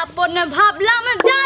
अपने भावला में भाला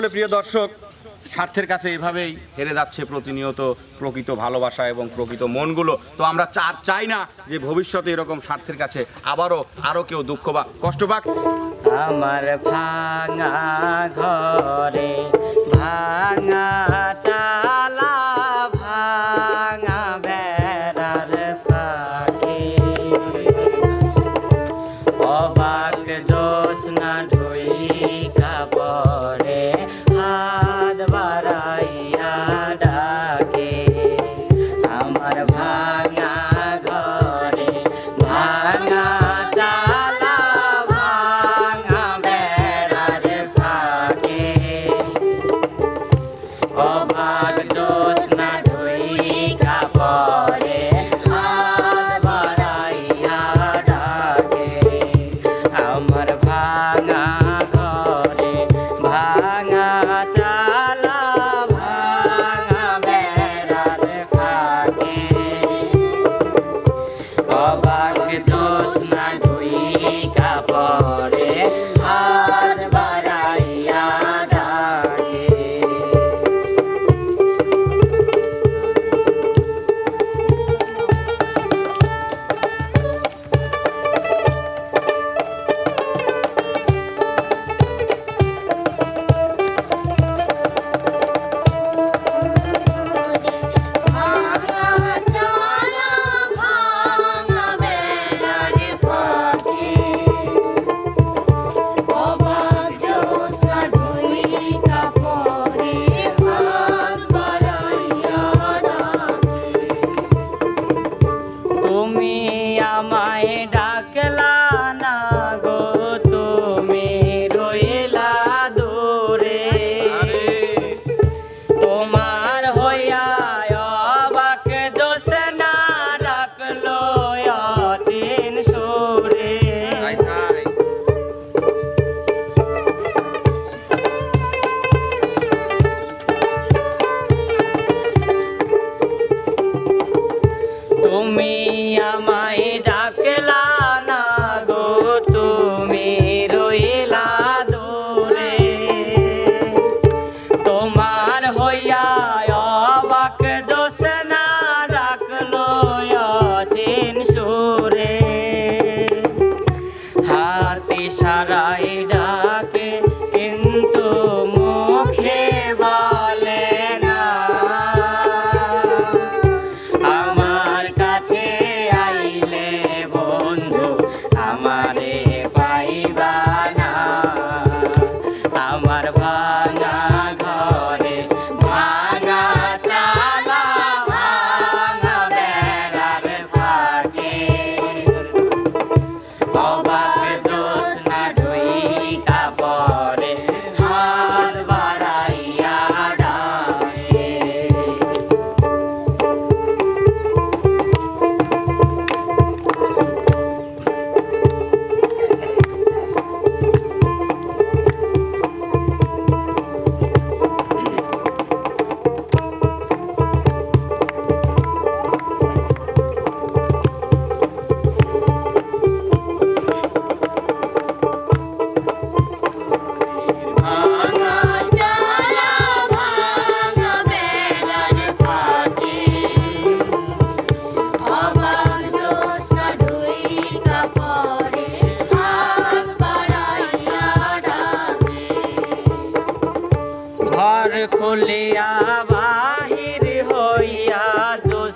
আসলে প্রিয় দর্শক, স্বার্থের কাছে এভাবেই হেরে যাচ্ছে প্রতিনিয়ত প্রকৃত ভালোবাসা এবং প্রকৃত মনগুলো। তো আমরা চার চাই না যে ভবিষ্যতে এরকম স্বার্থের কাছে আবারও আরও কেউ দুঃখ বা কষ্ট পাক। আমার ভাঙা ঘরে, ভাঙা চালা, ভাঙা বেড়ার পাখি অবাক জোস না ঢুই কাপড় all by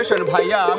কংগ্রেচুলেশন ভাইয়া। আমি